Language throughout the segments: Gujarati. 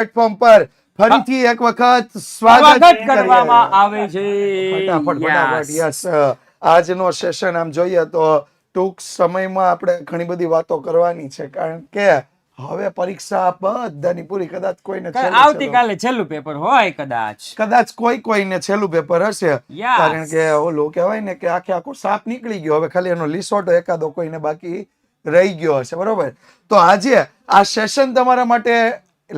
પ્લેટફોર્મ પર ફરીથી એક વખત સ્વાગત કરવામાં આવે છે. ફટાફટ ફટાફટ યસ. આજનો સેશન આમ જોઈએ તો ટૂંક સમયમાં આપણે ઘણી બધી વાતો કરવાની છે કારણ કે હવે પરીક્ષા બધાની પૂરી કદાચ કોઈને આવતીકાલે છેલ્લું. પેપર હોય કદાચ. કદાચ કોઈ કોઈને છેલ્લું પેપર હશે. કારણ કે ઓલું કહેવાય ને કે આખે આખો સાપ નીકળી ગયો. હવે ખાલી એનો લીસોટો એકાદો કોઈને બાકી રહી ગયો હશે બરોબર? તો આજે આ સેશન તમારા માટે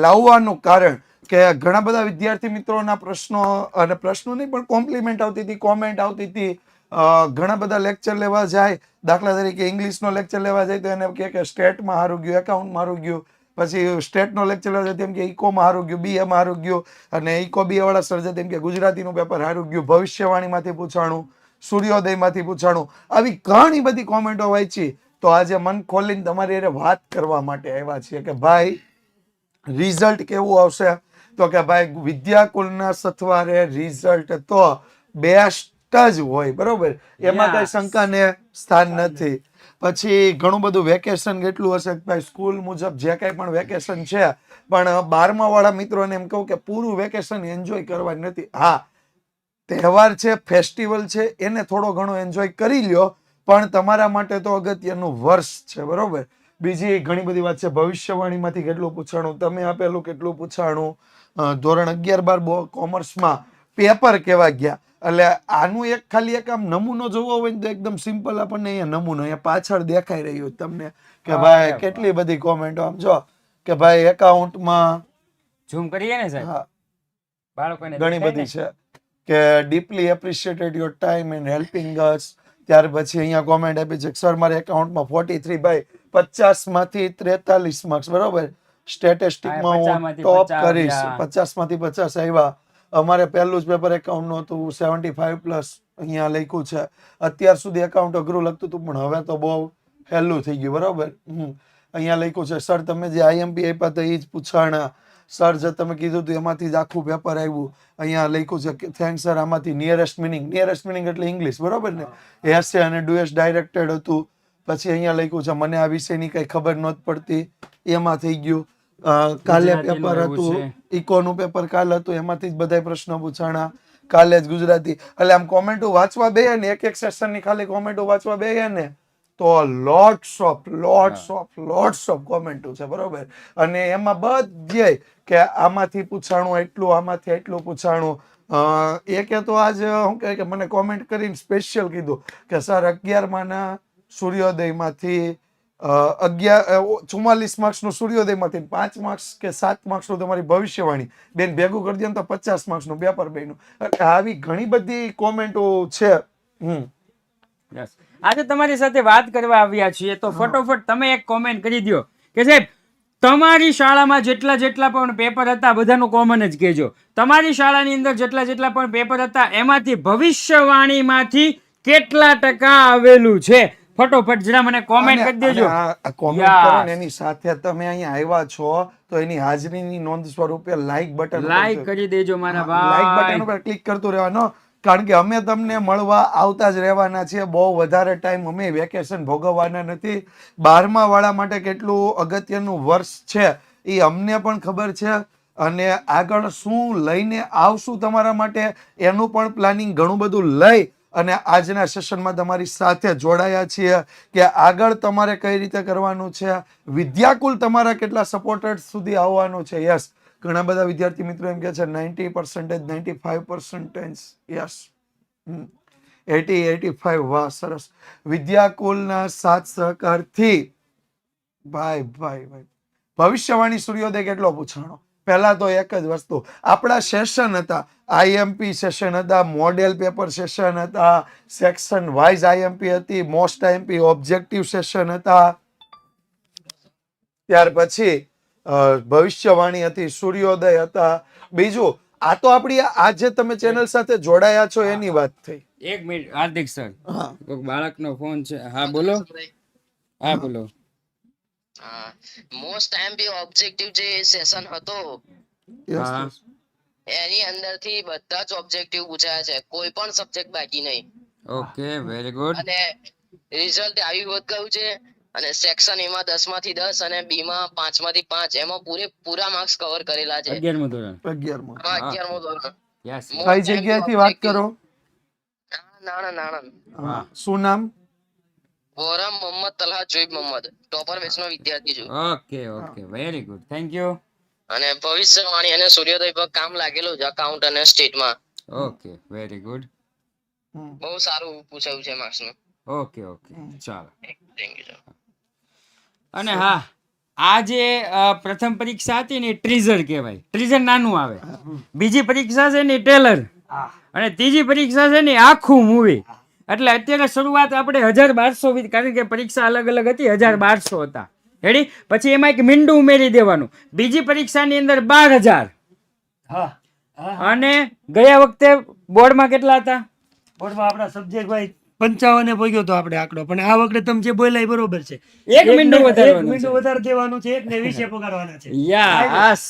લાવવાનું કારણ કે ઘણા બધા વિદ્યાર્થી મિત્રોના પ્રશ્નો અને પ્રશ્નો નહીં પણ કોમ્પ્લિમેન્ટ આવતી હતી કોમેન્ટ આવતી હતી. ઘણા બધા લેક્ચર લેવા જાય, દાખલા તરીકે ઇંગ્લિશનો લેક્ચર લેવા જાય તો એને કહે કે સ્ટેટમાં હારું ગયું એકાઉન્ટમાં હારું ગયું. પછી સ્ટેટનો લેક્ચર લેવા જાય તેમ કે ઇકોમાં હારું ગયું બીએમાં હારું ગયું. અને ઇકો બી એવાળા છે તેમ કે ગુજરાતીનું પેપર હારું ગયું, ભવિષ્યવાણીમાંથી પૂછાણું, સૂર્યોદયમાંથી પૂછાણું. આવી ઘણી બધી કોમેન્ટો વાંચી. તો આજે મન ખોલીને તમારી એને વાત કરવા માટે આવ્યા છીએ કે ભાઈ રિઝલ્ટ કેવું આવશે? તો કે ભાઈ વિદ્યાકુલના સથવારે રિઝલ્ટ તો બેસ્ટ જ હોય બરોબર? એમાં કઈ શંકાને સ્થાન નથી. પછી ઘણું બધું વેકેશન કેટલું હશે? ભાઈ સ્કૂલ મુજબ જે કાંઈ પણ વેકેશન છે પણ બારમા વાળા મિત્રોને એમ કહું કે પૂરું વેકેશન એન્જોય કરવાની નથી. હા તહેવાર છે ફેસ્ટિવલ છે એને થોડો ઘણો એન્જોય કરી લ્યો પણ તમારા માટે તો અગત્યનું વર્ષ છે બરોબર? બીજી ઘણી બધી વાત છે ભવિષ્યવાણીમાંથી કેટલું પૂછાણું? તમે આપેલું કેટલું પૂછાણું? ધોરણ અગિયાર બાર કોમર્સમાં પેપર કેવા ગયા. એટલે આનું એક ખાલી એક આમ નમૂનો જોવો હોય ને તો એકદમ સિમ્પલ આપણને અહીંયા નમૂનો અહીંયા પાછળ દેખાઈ રહ્યું તમને. કે ભાઈ કેટલી બધી કોમેન્ટો આમ જો કે ભાઈ એકાઉન્ટમાં ઝૂમ કરીએ ને સાહેબ? બાળકોને ઘણી બધી છે. કે deeply appreciated your time and helping us ત્યાર પછી અહીંયા કોમેન્ટ આપી છે સર મારા એકાઉન્ટમાં ફોર્ટી થ્રી બાય પચાસમાંથી ત્રેતાલીસ માર્ક્સ બરોબર? સ્ટેટિસ્ટિકમાં માં હું ટોપ કરીશ. પચાસમાંથી પચાસ આવ્યા. અમારે પહેલું જ પેપર એકાઉન્ટનું હતું સેવન્ટી ફાઈવ પ્લસ અહીંયા લખ્યું છે. અત્યાર સુધી એકાઉન્ટ અઘરું લખતું હતું પણ હવે તો બહુ સહેલું થઈ ગયું બરોબર? હમ. અહીંયા લખ્યું છે સર તમે જે આઈએમપી આપ્યા હતા એ જ પૂછાણા. સર જે તમે કીધું હતું એમાંથી જ આખું પેપર આવ્યું. અહીંયા લખ્યું છે કે થેન્ક સર આમાંથી નિયરેસ્ટ મિનિંગ નિયરેસ્ટ મિનિંગ એટલે ઇંગ્લિશ બરોબર ને? એસે અને ડુએસ ડાયરેક્ટેડ હતું. પછી અહીંયા લખ્યું છે મને આ વિષયની કઈ ખબર નહોતી પડતી. એમાં થઈ ગયું. કાલે પેપર હતું ઇકોનું પેપર કાલ હતું એમાંથી જ બધાય પ્રશ્નો પૂછાણા. કાલે જ ગુજરાતી. એટલે આમ કોમેન્ટો વાંચવા બે ને એક એક સેશનની ખાલી કોમેન્ટો વાંચવા બે ને તો lots of lots of lots of કોમેન્ટો છે બરોબર? અને એમાં બધે કે આમાંથી પૂછાણું એટલું આમાંથી એટલું પૂછાણું. એ કે તો આજ શું કહે કે મને કોમેન્ટ કરીને સ્પેશિયલ કીધું કે સર અગિયારમાંના સૂર્યોદયમાંથી અગિયાર ચુમ્માલીસ માર્ક્સનું સૂર્યોદયમાંથી પાંચ માર્ક્સ કે સાત માર્ક્સનું તમારી ભવિષ્યવાણી. બેન ભેગું કરી દે તો પચાસ માર્ક્સનું પેપર બેનું એટલે આવી ઘણી બધી કોમેન્ટો છે. હમ. આજે તમારી સાથે વાત કરવા આવ્યા છીએ તો ફટોફટ તમે એક કોમેન્ટ કરી દો કે સાહેબ તમારી શાળામાં જેટલા જેટલા પણ પેપર હતા બધાનું કોમન જ કહેજો. તમારી શાળાની અંદર જેટલા જેટલા પણ પેપર હતા એમાંથી ભવિષ્યવાણીમાંથી કેટલા ટકા આવેલું છે? ફટોફટ જરા મને કોમેન્ટ કરી દેજો. comment કરો ને એની સાથે તમે અહીંયા આવ્યા છો તો એની હાજરીની નોંધ સ્વરૂપે લાઈક બટન લાઈક કરી દેજો મારા લાઈક બટન ઉપર ક્લિક કરતો રહેવાનો. કારણ કે અમે તમને મળવા આવતા જ રહેવાના છીએ. બહુ વધારે ટાઈમ અમે વેકેશન ભોગવવાના નથી. બારમા વાળા માટે કેટલું અગત્યનું વર્ષ છે એ અમને પણ ખબર છે. અને આગળ શું લઈને આવશું તમારા માટે એનું પણ પ્લાનિંગ ઘણું બધું લઈ અને આજના સેશનમાં તમારી સાથે જોડાયા છીએ કે આગળ તમારે કઈ રીતે કરવાનું છે. વિદ્યાકુલ તમારા કેટલા સપોર્ટેડ સુધી આવવાનું છે? યસ ઘણા બધા વિદ્યાર્થી મિત્રો એમ કે છે ninety percentage ninety five percentage yes eighty eighty five વાહ, સરસ. વિદ્યાકુલના સાથ સહકારથી. ભાઈ ભાઈ ભાઈ. ભવિષ્યવાણી સૂર્યોદય કેટલો પૂછાણો? પહેલા તો એક જ વસ્તુ. આપણા સેશન હતા. આઈએમપી સેશન હતા મોડેલ પેપર સેશન હતા સેક્શન વાઇઝ આઈએમપી હતી મોસ્ટ આઈએમપી ઓબ્જેક્ટિવ સેશન હતા. ત્યાર પછી ભવિષ્યવાણી હતી સૂર્યોદય હતા. બીજું આ તો આપણી આ જે તમે ચેનલ સાથે જોડાયા છો એની વાત થઈ. એક મિનિટ હાર્દિક સર. બાળકનો ફોન છે. હા બોલો. હા બોલો. મોસ્ટ એમપી ઓબ્જેક્ટિવ જે સેશન હતો એની અંદરથી બધા જ ઓબ્જેક્ટિવ પૂછાયા છે. કોઈ પણ સબ્જેક્ટ બાકી નહીં. ઓકે વેરી ગુડ અને રિઝલ્ટ આવી વધ ગયું છે? અને સેક્શન એ માં દસમાંથી દસ અને બી માં પાંચ. માંથી પાંચ એમાં પૂરે પૂરા માર્ક્સ કવર કરેલા છે. અગિયારમો ધોરણ. અગિયારમો. હા અગિયારમું ધોરણ. યસ કઈ જગ્યાએથી વાત કરો? નાણા નાણંદ હા. શું નામ? વોરમ મોહમ્મદ તલહા જોઈબ મોહમ્મદ. ટોપર બેચનો વિદ્યાર્થી છું. Okay okay very good thank you અને ભવિષ્યવાણી અને સૂર્યોદય પર કામ લાગેલું છે અકાઉન્ટ અને સ્ટેટમાં ઓકે વેરી ગુડ બહુ સારું પૂછાયું છે માર્ક્સ ઓકે ઓકે ચાલો. થેન્ક યુ અને હા આ જે પ્રથમ પરીક્ષા હતી ને ટ્રીઝર કહેવાય. ટ્રીઝર નાનું આવે. બીજી પરીક્ષા છે ને ટેલર અને ત્રીજી પરીક્ષા છે ને આખું મૂવી એટલે અત્યારે શરૂઆત આપણે હજાર બારસો કારણ કે પરીક્ષા અલગ અલગ હતી હજાર બારસો હતા. રેડી પછી એમાં એક મીંડું ઉમેરી દેવાનું. બીજી પરીક્ષાની અંદર બાર હજાર. અને ગયા વખતે બોર્ડમાં કેટલા હતા? બોર્ડમાં આપણા સબ્જેક્ટ ભાઈ પંચાવને પગ્યો તો આપણે આંકડો. પણ આ વખતે તમે જે બોલ્યા બરોબર છે. એક મીંડું વધારે દેવાનું છે એક ને વીસે પગાડવાના છે. યસ.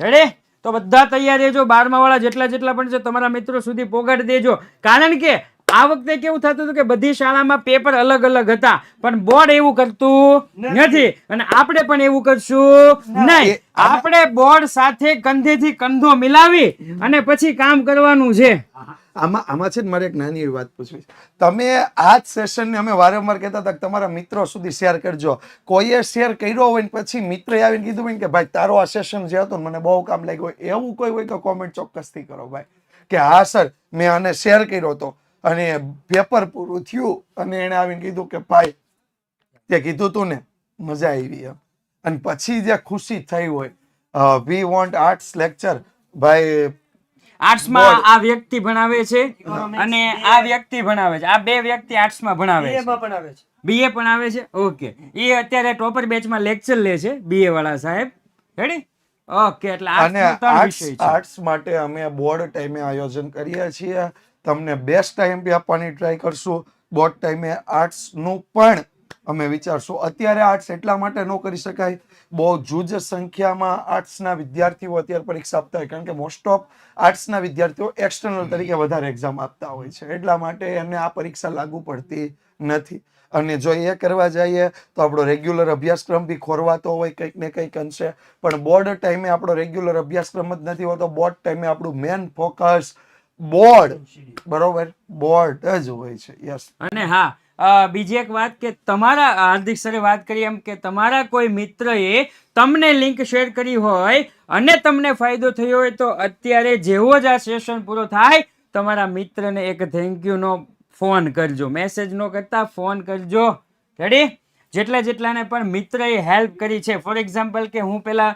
રેડી તો બધા તૈયાર રહેજો. બારમા વાળા જેટલા જેટલા પણ છે તમારા મિત્રો સુધી પોગાડી દેજો. કારણ કે આ વખતે કેવું થતું હતું કે બધી શાળામાં પેપર અલગ અલગ હતા પણ બોર્ડ એવું કરતું નથી. અને આપણે પણ એવું કરશું નહીં. આપણે બોર્ડ સાથે કંધેથી કંધો મિલાવી અને પછી કામ કરવાનું છે. આમાં આમાં છે ને મારે એક નાની એવી વાત પૂછવી તમે આ જ સેશનને અમે વારંવાર કહેતા હતા કે તમારા મિત્રો સુધી શેર કરજો. કોઈએ શેર કર્યો હોય ને પછી મિત્રએ આવીને કીધું હોય કે ભાઈ તારો આ સેશન જે હતો મને બહુ કામ લાગ્યું હોય. એવું કોઈ હોય તો કોમેન્ટ ચોક્કસથી કરો ભાઈ. કે હા સર મેં આને શેર કર્યો હતો. અને પેપર પૂરું થયું અને એણે આવીને કીધું કે ભાઈ તે કીધું તું ને મજા આવી એમ. અને પછી જે ખુશી થઈ હોય વી વોન્ટ આર્ટ્સ લેક્ચર ભાઈ આર્ટ્સમાં આ વ્યક્તિ ભણાવે છે અને આ વ્યક્તિ ભણાવે છે. આ બે વ્યક્તિ આર્ટ્સમાં ભણાવે છે. ભણાવે છે. બીએ પણ આવે છે? ઓકે એ અત્યારે ટોપર બેચમાં લેક્ચર લે છે બીએ વાળા સાહેબ. રેડી ઓકે એટલે અને આર્ટ્સ આર્ટ્સ માટે અમે બોર્ડ ટાઈમે આયોજન કરીએ છીએ. તમને બેસ્ટ ટાઈમ બી આપવાની ટ્રાય કરશું. બોર્ડ ટાઈમે આર્ટ્સનું પણ અમે વિચારશું. અત્યારે આર્ટ્સ એટલા માટે ન કરી શકાય. બહુ જુજ સંખ્યામાં આર્ટ્સના વિદ્યાર્થીઓ અત્યારે પરીક્ષા આપતા હોય. કારણ કે મોસ્ટ ઓફ આર્ટ્સના વિદ્યાર્થીઓ એક્સટર્નલ તરીકે વધારે એક્ઝામ આપતા હોય છે. એટલા માટે એને આ પરીક્ષા લાગુ પડતી નથી. અને જો એ કરવા જઈએ તો આપણો રેગ્યુલર અભ્યાસક્રમ બી ખોરવાતો હોય કંઈક ને કંઈક અંશે. પણ બોર્ડ ટાઈમે આપણો રેગ્યુલર અભ્યાસક્રમ જ નથી હોતો. બોર્ડ ટાઈમે આપણું મેન ફોકસ બોર્ડ બરોબર? બોર્ડ જ હોય છે. યસ અને હા બીજી એક વાત કે તમારા, હાર્દિક સરે વાત કરી એમ કે તમારા કોઈ મિત્રએ તમને લિંક શેર કરી હોય અને તમને ફાયદો થયો હોય તો અત્યારે જેવો જ આ સેશન પૂરો થાય, તમારા મિત્રને એક થેન્ક યુ નો ફોન કરજો. મેસેજ નો કરતા ફોન કરજો. રેડી જેટલા જેટલાને પણ મિત્રએ હેલ્પ કરી છે. ફોર એક્ઝામ્પલ કે હું પેલા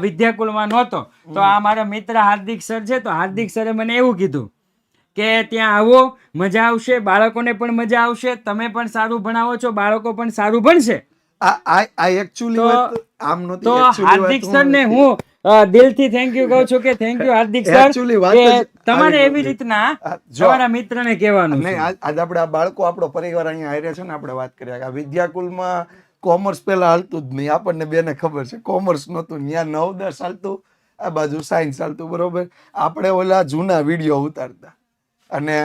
વિદ્યાકુલમાં નહોતો તો આ મારા મિત્ર હાર્દિક સર છે તો હાર્દિક સરે મને એવું કીધું કે ત્યાં આવો મજા આવશે બાળકોને પણ મજા આવશે તમે પણ સારું ભણાવો છો બાળકો પણ સારું ભણશે. આ આ આ એકચ્યુઅલી તો- આમ નહોતી તો હાર્દિક સર ને હું દિલથી થેન્ક યુ કહું છું કે થેન્ક યુ હાર્દિક સર કે તમારે એવી રીતના તમારા મિત્રને કહેવાનું નહીં આજ આપણે આ બાળકો આપણો પરિવાર અહીંયા આવી રહ્યા છે ને આપણે વાત કરીએ. કે આ વિદ્યાકુલમાં કોમર્સ પહેલા હાલતું જ નહીં. આપણને બેને ખબર છે કોમર્સ નહોતું ત્યાં નવ દસ હાલતું આ બાજુ સાયન્સ હાલતું બરોબર? આપણે ઓલા જૂના વીડિયો ઉતારતા. અને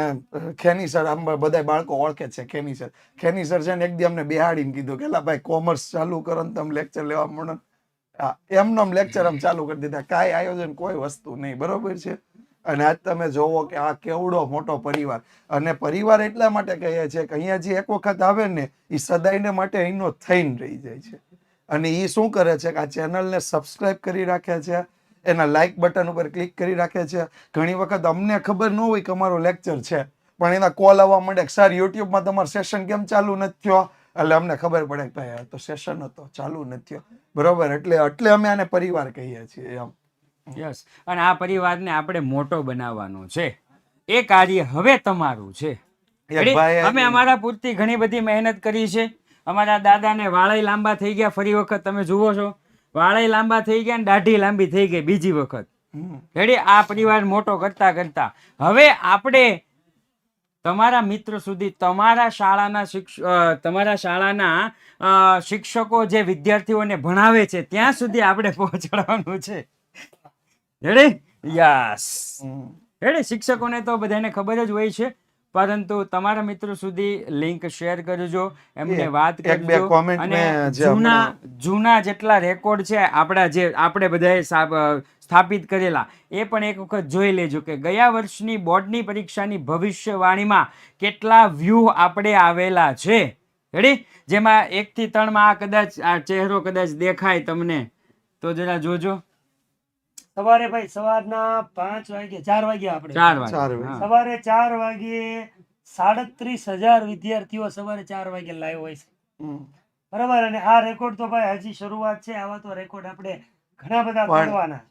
ખેની સર આમ બધા બાળકો ઓળખે છે ખેની સર ખેની સર છે ને એક દી અમને બિહાડીને કીધું કે ભાઈ કોમર્સ ચાલુ કરો ને તમે લેક્ચર લેવા મળો. ને." હા એમનો લેક્ચર આમ ચાલુ કરી દીધા. કાંઈ આયોજન કોઈ વસ્તુ નહીં, બરોબર છે? અને આજ તમે જોવો કે આ કેવડો મોટો પરિવાર. અને પરિવાર એટલા માટે કહીએ છીએ કે અહીંયા જે એક વખત આવે ને એ સદાયને માટે અહીંનો થઈને રહી જાય છે. અને એ શું કરે છે કે આ ચેનલને સબસ્ક્રાઇબ કરી રાખે છે, એના લાઇક બટન ઉપર ક્લિક કરી રાખે છે. ઘણી વખત અમને ખબર ન હોય કે અમારો લેક્ચર છે, પણ એના કોલ આવવા માંડે સર યુટ્યુબમાં તમારો સેશન કેમ ચાલુ નથી થયો? એટલે અમને ખબર પડે કે ભાઈ તો સેશન હતો ચાલુ નથી બરોબર? એટલે એટલે અમે આને પરિવાર કહીએ છીએ એમ. યસ. અને આ પરિવારને આપણે મોટો બનાવવાનો છે. એ કાર્ય હવે તમારું છે. અમે અમારા પૂરતી ઘણી બધી મહેનત કરી છે. અમારા દાદાને વાળાઈ લાંબા થઈ ગયા ફરી વખત તમે જુઓ છો. વાળાઈ લાંબા થઈ ગયા ને દાઢી લાંબી થઈ ગઈ બીજી વખત. રેડી આ પરિવાર મોટો કરતા કરતા. હવે આપણે તમારા મિત્રો સુધી તમારા શાળાના શિક્ષ અ, તમારા શાળાના અ, શિક્ષકો જે વિદ્યાર્થીઓને ભણાવે છે ત્યાં સુધી આપણે પહોંચાડવાનું છે. Ready yes. રેડી શિક્ષકોને તો બધાને ખબર જ હોય છે. પરંતુ તમારા મિત્રો સુધી લિંક શેર કરજો એમને વાત કરજો અને જૂના જૂના જેટલા રેકોર્ડ છે આપણા જે આપણે બધાએ સ્થાપિત કરેલા એ પણ એક વખત જોઈ લેજો કે ગયા વર્ષની બોર્ડની પરીક્ષાની ભવિષ્યવાણીમાં કેટલા વ્યૂ આપણે આવેલા છે. રેડી જેમાં એક થી ત્રણમાં આ કદાચ આ ચહેરો કદાચ દેખાય તમને તો જરા જોજો. સવારે ભાઈ સવારના પાંચ વાગે ચાર આપણે. વાગે. હા. સવારે ચાર વાગે સાડત્રીસ હજાર વિદ્યાર્થીઓ સવારે ચાર વાગે લાઈવ હોય છે. બરાબર? અને આ રેકોર્ડ તો ભાઈ હજી શરૂઆત છે આવા તો રેકોર્ડ આપણે ઘણા બધા કરવાના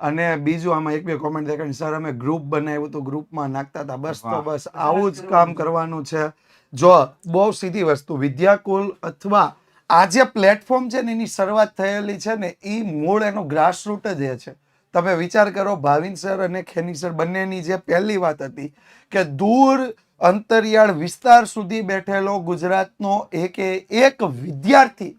અને બીજું આમાં એક બે કોમેન્ટ દેખાડી સર અમે ગ્રુપ બનાવ્યું તો ગ્રુપમાં નાખતા હતા. બસ તો બસ આવું જ કામ કરવાનું છે. જો બહુ સીધી વસ્તુ. વિદ્યાકુલ અથવા આ જે પ્લેટફોર્મ છે ને, એની શરૂઆત થયેલી છે ને એ મૂળ એનો ગ્રાસરૂટ જ એ છે. તમે વિચાર કરો, ભાવિન સર અને ખેની સર બંનેની જે પહેલી વાત હતી કે દૂર અંતરિયાળ વિસ્તાર સુધી બેઠેલો ગુજરાતનો એક એક વિદ્યાર્થી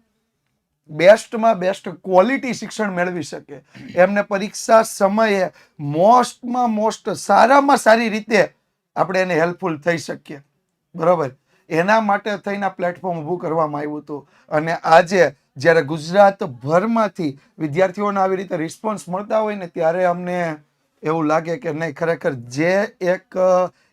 બેસ્ટમાં બેસ્ટ ક્વોલિટી શિક્ષણ મેળવી શકે. એમને પરીક્ષા સમયે મોસ્ટમાં મોસ્ટ સારામાં સારી રીતે આપણે એને હેલ્પફુલ થઈ શકીએ. બરોબર? એના માટે થઈને પ્લેટફોર્મ ઊભું કરવામાં આવ્યું હતું. અને આજે જ્યારે ગુજરાતભરમાંથી વિદ્યાર્થીઓને આવી રીતે રિસ્પોન્સ મળતા હોય ને ત્યારે અમને એવું લાગે કે નહીં, ખરેખર જે એક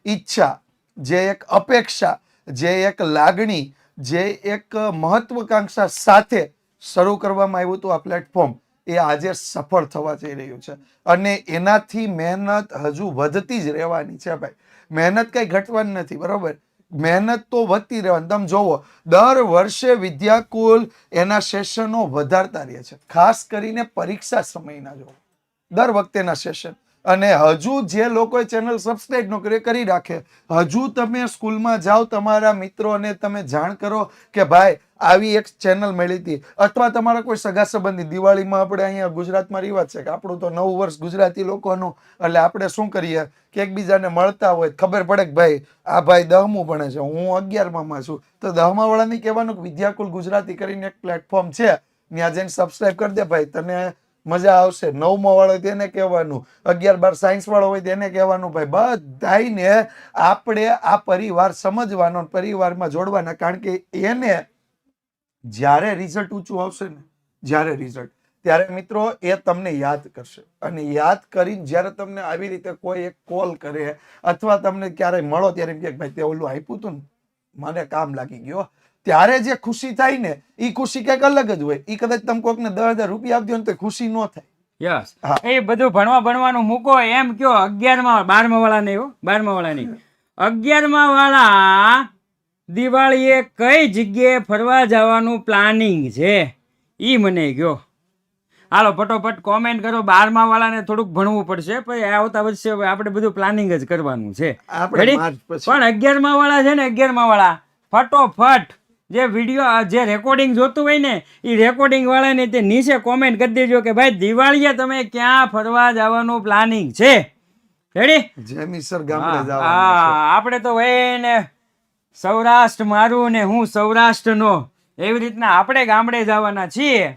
ઈચ્છા, જે એક અપેક્ષા, જે એક લાગણી, જે એક મહત્વકાંક્ષા સાથે શરૂ કરવામાં આવ્યું હતું આ પ્લેટફોર્મ એ આજે સફળ થવા જઈ રહ્યું છે. અને એનાથી મહેનત હજુ વધતી જ રહેવાની છે ભાઈ. મહેનત કંઈ ઘટવાની નથી, બરોબર? મહેનત તો વધતી રહેવાની તમે જોવો, દર વર્ષે વિદ્યાકુલ એના સેશનો વધારતા રહે છે. ખાસ કરીને પરીક્ષા સમયના જોવો. દર વખતેના સેશન. અને હજુ જે લોકોએ ચેનલ સબસ્ક્રાઈબ ન કરી રાખે હજુ તમે સ્કૂલમાં જાઓ, તમારા મિત્રોને તમે જાણ કરો કે ભાઈ, આવી એક ચેનલ મળી હતી. અથવા તમારા કોઈ સગા સંબંધી. દિવાળીમાં આપણે અહીંયા ગુજરાતમાં રિવાજ છે કે આપણું તો નવું વર્ષ ગુજરાતી લોકોનું. એટલે આપણે શું કરીએ? કે એકબીજાને મળતા હોય. ખબર પડે કે ભાઈ, આ ભાઈ દહમું ભણે છે. હું અગિયારમાં છું. તો દહમા વાળાને કહેવાનું કે વિદ્યાકુલ ગુજરાતી કરીને એક પ્લેટફોર્મ છે. ત્યાં જઈને સબસ્ક્રાઈબ કરી દે ભાઈ. તને મજા આવશે. નવમો વાળો તેને કહેવાનું. અગિયાર બાર સાયન્સ વાળો હોય તેને કહેવાનું. ભાઈ બધાને આપણે આ પરિવાર સમજવાનો પરિવારમાં જોડવાના. કારણ કે એને જ્યારે રિઝલ્ટ ઊંચું આવશે ને, જ્યારે રિઝલ્ટ ત્યારે મિત્રો, એ તમને યાદ કરશે. અને યાદ કરીને જ્યારે તમને આવી રીતે કોઈ એક કોલ કરે, અથવા તમને ક્યારેય મળો ત્યારે એમ કે, ભાઈ, તે ઓલું આપ્યું હતું ને, મને કામ લાગી ગયો ત્યારે જે ખુશી થાય ને એ ખુશી કંઈક અલગ જ હોય. એ કદાચ તમે કોકને દસ હજાર રૂપિયા આપજો ને તો ખુશી ન થાય. યસ. એ બધું ભણવા ભણવાનું મૂકો એમ કયો અગિયારમાં બારમા વાળા નહીં હો બારમા વાળા નહીં અગિયારમા વાળા દિવાળીએ કઈ જગ્યાએ ફરવા જવાનું પ્લાનિંગ છે? એ મને કયો. હાલો ફટોફટ કોમેન્ટ કરો બારમા વાળાને થોડુંક ભણવું પડશે પછી આવતા વર્ષે હવે આપણે બધું પ્લાનિંગ જ કરવાનું છે. પણ અગિયારમા વાળા છે ને અગિયારમા વાળા ફટોફટ. જે વીડિયો જે રેકોર્ડિંગ જોતું હોય ને એ રેકોર્ડિંગ વાળાને તે નીચે કોમેન્ટ કરી દેજો કે ભાઈ દિવાળીએ તમે ક્યાં ફરવા જવાનું પ્લાનિંગ છે? રેડી જેમીસર ગામડે જવાનું હા આપણે તો હોય ને સૌરાષ્ટ્ર મારું ને હું સૌરાષ્ટ્રનો. એવી રીતના આપણે ગામડે જવાના છીએ.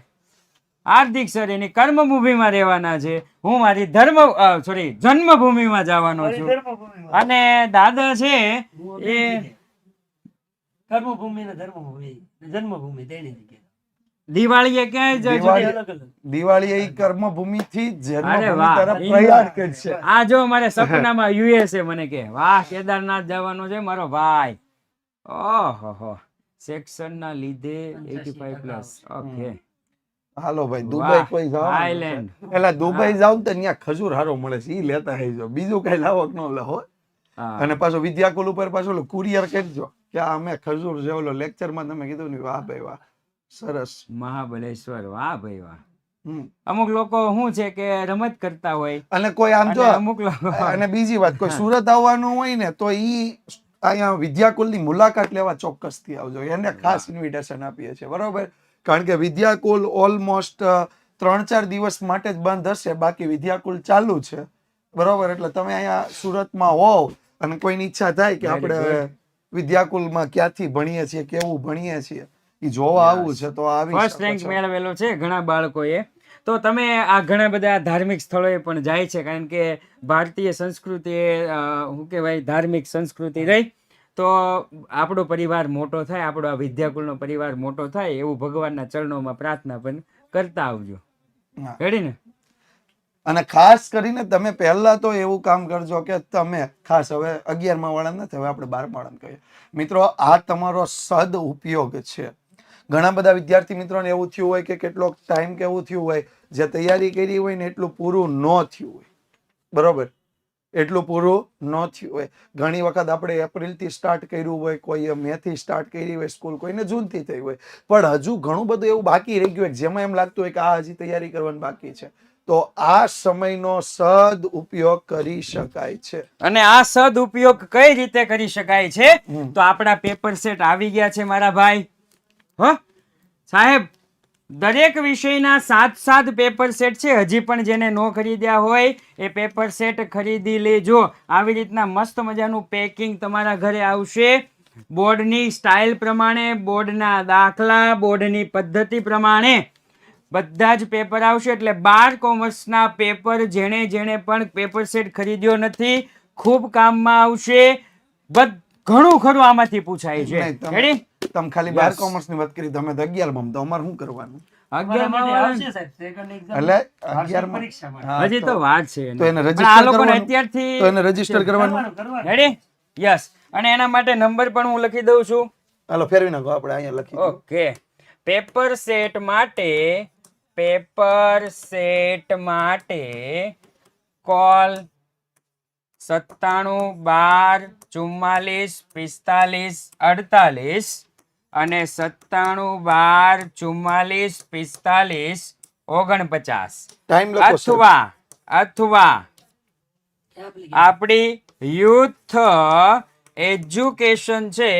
હાર્દિક સર એની કર્મભૂમિમાં રહેવાના છે. હું મારી ધર્મ સોરી જન્મભૂમિમાં જવાનો છું. અને દાદા છે એ. કર્મભૂમિ ને ધર્મભૂમિ જન્મભૂમિ તેની જગ્યાએ. દિવાળીએ ક્યાંય દિવાળી- અલગ અલગ દિવાળી એ કર્મભૂમિ થી જન્મભૂમિ તરફ પ્રયાણ કરશે આ જો મારે સપનામાં યુએસએ મને કે વાહ કેદારનાથ જવાનો છે મારો ભાઈ. ઓહો સેક્શન ના લીધે 85 પ્લસ. ઓકે. હાલો ભાઈ દુબઈ કોઈ જાવ થાઈલેન્ડ. એટલે દુબઈ જાવ તો ત્યાં ખજૂર હારો મળે છે ઈ લેતા હૈજો બીજું કઈ લાવક ન લાવો હા. અને પાછો વિદ્યાકુલ ઉપર પાછો કુરિયર કરજો કે આ અમે ખજૂર છે ઓલો લેક્ચરમાં તમે કીધું ને વાહ ભાઈ વાહ સરસ. મહાબલેશ્વર વાહ ભાઈ વાહ. અમુક લોકો શું છે કે રમત કરતા હોય અને કોઈ આમ જો અમુક લોકો અને બીજી વાત કોઈ સુરત આવવાનું હોય ને તો ઈ અહીંયા વિદ્યાકુલની મુલાકાત લેવા ચોક્કસથી આવજો. એને ખાસ ઇન્વિટેશન આપીએ છીએ બરોબર? કારણ કે વિદ્યાકુલ ઓલમોસ્ટ ત્રણ ચાર દિવસ માટે જ બંધ હશે બાકી વિદ્યાકુલ ચાલુ છે. બરોબર? એટલે તમે અહીંયા સુરતમાં હોવ અને કોઈની ઈચ્છા થાય કે આપણે વિદ્યાકુલમાં ક્યાંથી ભણીએ છીએ કેવું ભણીએ છીએ એ જોવા આવવું છે તો આવી ફર્સ્ટ રેન્ક મેળવેલો છે ઘણા બાળકોએ. તો તમે આ ઘણા બધા ધાર્મિક સ્થળોએ પણ જાય છે કારણ કે ભારતીય સંસ્કૃતિ એ શું કહેવાય ધાર્મિક સંસ્કૃતિ રહી. તો આપણો પરિવાર મોટો થાય આપણો આ વિદ્યાકુલનો પરિવાર મોટો થાય એવું ભગવાનના ચરણોમાં પ્રાર્થના પણ કરતા આવજો. રેડી ને? અને ખાસ કરીને તમે પહેલા તો એવું કામ કરજો કે તમે ખાસ હવે અગિયારમાં વાળા નથી, હવે આપણે બારમા વાળાને કહીએ. મિત્રો, આ તમારો સદ ઉપયોગ છે. ઘણા બધા વિદ્યાર્થી મિત્રોને એવું થયું હોય કે કેટલોક ટાઈમ કે એવું થયું હોય, જે તૈયારી કરી હોય ને એટલું પૂરું ન થયું હોય. બરોબર? એટલું પૂરું ન થયું હોય. ઘણી વખત આપણે એપ્રિલથી સ્ટાર્ટ કર્યું હોય કોઈએ મેથી સ્ટાર્ટ કરી હોય સ્કૂલ કોઈને જૂનથી થઈ હોય. પણ હજુ ઘણું બધું એવું બાકી રહી ગયું હોય, જેમાં એમ લાગતું હોય કે આ હજી તૈયારી કરવાની બાકી છે. તો આ સમયનો સદ ઉપયોગ કરી શકાય છે. અને આ સદ ઉપયોગ કઈ રીતે કરી શકાય છે? તો આપણા પેપર સેટ આવી ગયા છે મારા ભાઈ. હ? સાહેબ દરેક વિષયના સાત સાત પેપર સેટ છે. હજી પણ જેને નો ખરીદ્યા હોય એ પેપર સેટ ખરીદી લેજો. આવી રીતના મસ્ત મજાનું પેકિંગ તમારા ઘરે આવશે. બોર્ડની સ્ટાઇલ પ્રમાણે બોર્ડના દાખલા બોર્ડની પદ્ધતિ પ્રમાણે. બધા જ પેપર આવશે એટલે બાર કોમર્સના પેપર જેણે જેણે પણ પેપર સેટ ખરીદ્યો નથી ખૂબ કામમાં આવશે. ઘણું ખરું આમાંથી પૂછાય છે. તમે- ખાલી બાર કોમર્સની વાત કરી તમે તો અગિયારમાં તો અમારે શું કરવાનું? હજી તો છે તો એને? અત્યારથી તો રજિસ્ટર કરવાનું. રેડી યસ અને એના માટે નંબર પણ હું લખી દઉં છું. હાલો ફેરવી નાખો આપણે અહીંયા લખી ઓકે પેપર સેટ માટે પેપર સેટ માટે કોલ સત્તાણું બાર ચુમ્માલીસ પિસ્તાલીસ અડતાલીસ અને સત્તાણું બાર ચુમ્માલીસ પિસ્તાલીસ ઓગણપચાસ. અથવા અથવા આપણી યુથ એજ્યુકેશન છે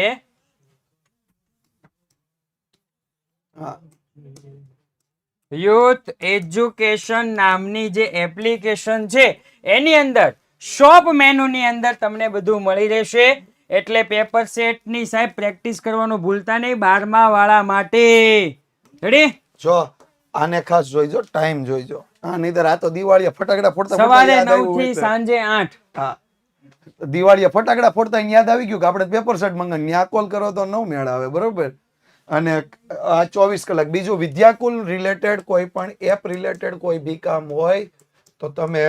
યુથ એજ્યુકેશન નામની જે એપ્લિકેશન છે એની અંદર શોપ મેનુની અંદર તમને બધું મળી રહેશે. એટલે પેપર સેટની સાહેબ પ્રેક્ટિસ કરવાનું ભૂલતા નહીં બારમા વાળા માટે. રેડી જો આને ખાસ જોઈજો ટાઈમ જોઈજો. હા નહીતર આ તો દિવાળીએ ફટાકડા ફોડતા સવારે યાદ નવ આવ્યું હોયથી સાંજે આઠ. હા. દિવાળીએ ફટાકડા ફોડતા યાદ આવી ગયું કે આપણે પેપર સેટ મંગાવીએ. ત્યાં કોલ કરો તો નવ મેળ આવે બરોબર? અને આ ચોવીસ કલાક. બીજું વિદ્યાકુલ રિલેટેડ કોઈ પણ એપ રિલેટેડ કોઈ બી કામ હોય તો તમે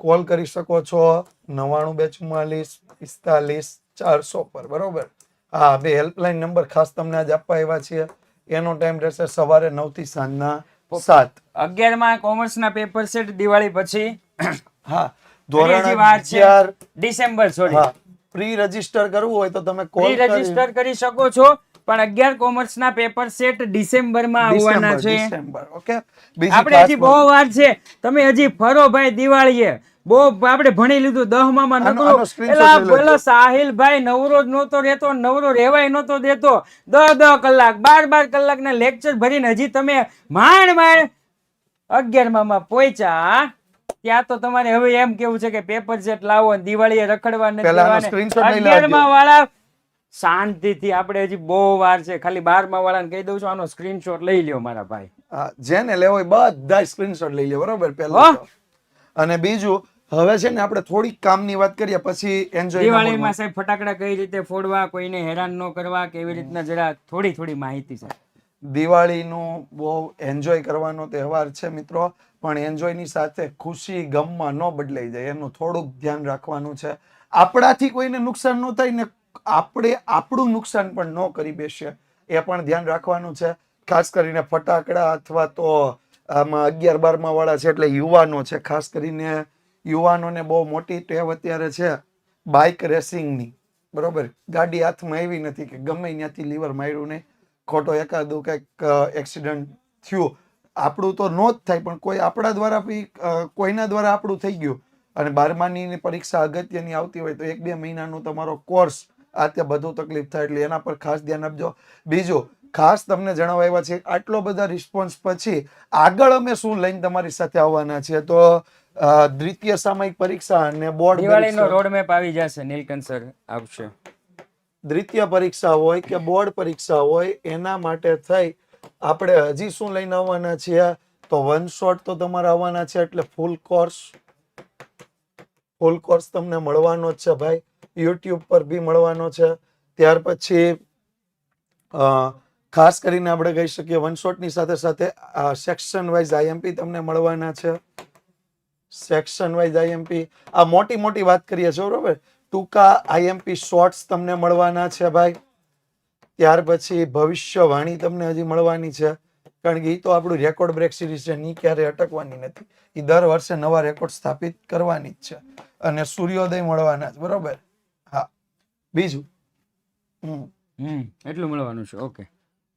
કોલ કરી શકો છો નવ્વાણું બે ચુમ્માલીસ પિસ્તાલીસ ચારસો પર. બરોબર? હા બે હેલ્પલાઇન નંબર ખાસ તમને આજ આપવા આવ્યા છીએ. એનો ટાઈમ રહેશે સવારે નવથી સાંજના સાત. અગિયારમાં કોમર્સના પેપર સેટ દિવાળી પછી હા ધોરણ અગિયાર ડિસેમ્બર સોરી પ્રી રજિસ્ટર કરવું હોય તો તમે કોલ રજિસ્ટર કરી શકો છો. પણ અગિયાર કોમર્સના પેપર સેટ ડિસેમ્બરમાં આવવાના છે. December okay? આપણે હજી બહુ વાર છે. તમે હજી ફરો ભાઈ દિવાળીએ. બહુ આપણે ભણી લીધું દહમાં આનો- નકરું. એલા. પેલો સાહિલભાઈ નવરો નહોતો રહેતો નવરો રહેવાય નહોતો દેતો. દહ દહ કલાક બાર બાર કલાકના લેક્ચર ભરીને હજી તમે માંડ માંડ અગિયારમાં પહોંચ્યા ત્યાં તો તમારે હવે એમ કેવું છે કે પેપર સેટ લાવો દિવાળીએ રખડવા નથી વાળા શાંતિથી આપણે હજી બહુ વાર છે. ખાલી બારમા વાળાને કહી દઉં છું આનો સ્ક્રીનશોટ લઈ લ્યો મારા ભાઈ. જેને લેવો હોય બધા સ્ક્રીનશોટ લઈ લ્યો બરોબર હો. અને બીજું હવે છે ને આપણે થોડીક કામની વાત કરીએ પછી એન્જોય દિવાળીમાં સાહેબ ફટાકડા કઈ રીતે ફોડવા કોઈને હેરાન ન કરવા કેવી રીતના જરા થોડી થોડી માહિતી સાહેબ દિવાળીનો બહુ એન્જોય કરવાનો તહેવાર છે મિત્રો પણ એન્જોયની સાથે ખુશી ગમમાં ન બદલાઈ જાય એનું થોડુંક ધ્યાન રાખવાનું છે. આપણાથી કોઈને નુકસાન ન થાય ને આપણે આપણું નુકસાન પણ ન કરી બેસીએ. એ પણ ધ્યાન રાખવાનું છે. ખાસ કરીને ફટાકડા અથવા તો આમાં અગિયાર બારમાં વાળા છે એટલે યુવાનો છે. ખાસ કરીને યુવાનોને બહુ મોટી ટેવ અત્યારે છે બાઇક રેસિંગની. બરોબર? ગાડી હાથમાં આવી નથી કે ગમે ત્યાંથી લીવર માર્યું નહીં. ખોટો એકાદું કંઈક એક્સિડન્ટ થયું. આપણું તો નો જ થાય, પણ કોઈ આપણા દ્વારા બી કોઈના દ્વારા આપણું થઈ ગયું. અને બારમાની પરીક્ષા અગત્યની આવતી હોય તો એક બે મહિનાનો તમારો કોર્સ આ તે બધું તકલીફ થાય એટલે એના પર ખાસ ધ્યાન આપજો. બીજું ખાસ તમને જણાવવા આવ્યા છે આટલો બધા રિસ્પોન્સ પછી આગળ અમે શું લઈને તમારી સાથે આવવાના છીએ તો દ્વિતીય સામયિક પરીક્ષા અને બોર્ડ દિવાળીનો રોડમેપ આવી જશે નીલકંઠ સર આવશે. દ્વિતીય પરીક્ષા હોય કે બોર્ડ પરીક્ષા હોય એના માટે થઈ આપણે હજી શું લઈને આવવાના છીએ? તો વન શોટ તો તમારે આવવાના છે એટલે ફૂલ કોર્સ ફૂલ કોર્સ તમને મળવાનો જ છે ભાઈ. યુટ્યુબ પર બી મળવાનો છે. ત્યાર પછી ખાસ કરીને આપણે કહી શકીએ વન શોટની સાથે સાથે સેક્શન વાઇઝ આઈએમપી તમને મળવાના છે. સેક્શન વાઇઝ આઈએમપી આ મોટી મોટી વાત કરીએ છીએ, બરોબર? ટૂંકા આઈએમપી શોર્ટ્સ તમને મળવાના છે ભાઈ. ત્યાર પછી ભવિષ્યવાણી તમને હજી મળવાની છે. કારણ કે એ તો આપણું રેકોર્ડ બ્રેક સિરીઝ છે ની ક્યારે અટકવાની નથી. એ દર વર્ષે નવા રેકોર્ડ સ્થાપિત કરવાની જ છે. અને સૂર્યોદય મળવાના જ બરોબર? બીજું? હમ. હમ એટલું મળવાનું છે ઓકે.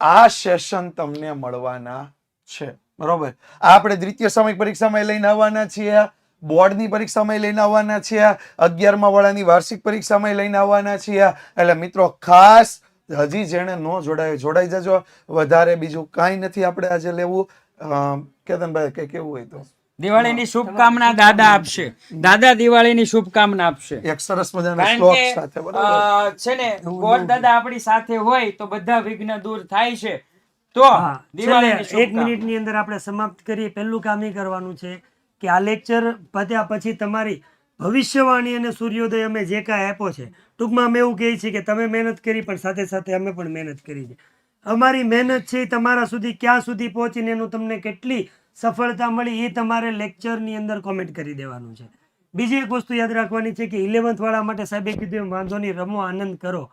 આ સેશન તમને મળવાના છે બરોબર? આ આપણે દ્વિતીય સામયિક પરીક્ષામાં લઈને આવવાના છીએ બોર્ડની પરીક્ષામાં લઈને આવવાના છીએ અગિયારમા વાળાની વાર્ષિક પરીક્ષામાં લઈને આવવાના છીએ. એટલે મિત્રો ખાસ હજી જેણે ન જોડાય જોડાઈ જજો. વધારે બીજું કાંઈ નથી આપણે આજે લેવું. કેતનભાઈ કે કેવું હોય તો? દિવાળીની શુભકામના દાદા આપશે. દાદા દિવાળીની શુભકામના આપશે. એક સરસ મજાના શ્લોક સાથે બરોબર? છે ને ગોળ દાદા આપણી સાથે હોય તો બધા વિઘ્ન દૂર થાય છે. તો દિવાળીની એક શુભકામના. મિનિટની અંદર આપણે સમાપ્ત કરીએ. પહેલું કામ એ કરવાનું છે કે આ લેક્ચર પત્યા પછી તમારી ભવિષ્યવાણી અને સૂર્યોદય અમે જે કાંઈ આપ્યો છે ટૂંકમાં અમે એવું કહીએ છીએ કે તમે મહેનત કરી પણ સાથે સાથે અમે પણ મહેનત કરી છે. અમારી મહેનત છે તમારા સુધી ક્યાં સુધી પહોંચીને એનું તમને કેટલી સફળતા મળી એ તમારે લેક્ચરની અંદર કોમેન્ટ કરી દેવાનું છે. બીજી એક વસ્તુ યાદ રાખવાની છે કે ઇલેવન્થ વાળા માટે સાહેબે કીધું એમ, વાંધો નહીં, રમો, આનંદ કરો.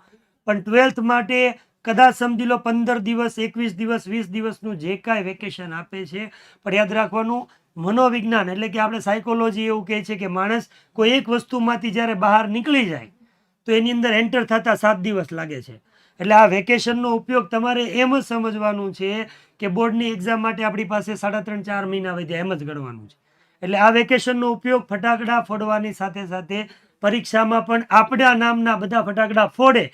પણ ટ્વેલ્થ માટે કદાચ સમજી લો પંદર દિવસ, એકવીસ દિવસ, વીસ દિવસનું જે કાંઈ વેકેશન આપે છે, પણ યાદ રાખવાનું, મનોવિજ્ઞાન એટલે કે આપણે સાયકોલોજી એવું કહે છે કે માણસ કોઈ એક વસ્તુમાંથી જ્યારે બહાર નીકળી જાય, તો એની અંદર એન્ટર થતા સાત દિવસ લાગે છે. એટલે આ વેકેશનનો ઉપયોગ તમારે એમ જ સમજવાનું છે કે બોર્ડની એક્ઝામ માટે આપણી પાસે સાડા ત્રણ ચાર મહિના વધ્યા એમ જ ગણવાનું છે. એટલે આ વેકેશનનો ઉપયોગ ફટાકડા ફોડવાની સાથે સાથે પરીક્ષામાં પણ આપણા નામના બધા ફટાકડા ફોડે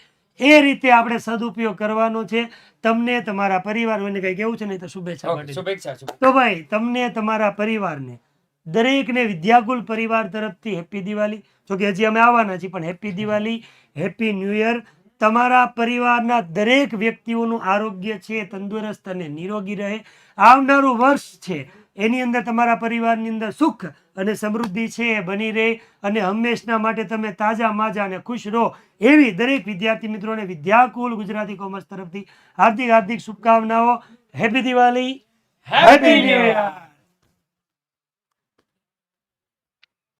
એ રીતે આપણે સદુપયોગ કરવાનો છે. તમને તમારા પરિવારને કંઈ કેવું છે નહીં તો શુભેચ્છા માટે શુભેચ્છા. તો ભાઈ તમને તમારા પરિવારને દરેકને વિદ્યાકુલ પરિવાર તરફથી હેપી દિવાળી. જો કે હજી અમે આવવાના છીએ પણ happy Diwali happy new year તમારા પરિવારના દરેક વ્યક્તિઓનું આરોગ્ય છે, તંદુરસ્ત અને નિરોગી રહે. આવનારું વર્ષ છે, એની અંદર તમારા પરિવારની અંદર સુખ અને સમૃદ્ધિ છે એ બની રહે અને હંમેશના માટે તમે તાજા માજા અને ખુશ રહો એવી દરેક વિદ્યાર્થી મિત્રોને વિદ્યાકુલ ગુજરાતી કોમર્સ તરફથી હાર્દિક હાર્દિક શુભકામનાઓ. Happy Diwali happy new year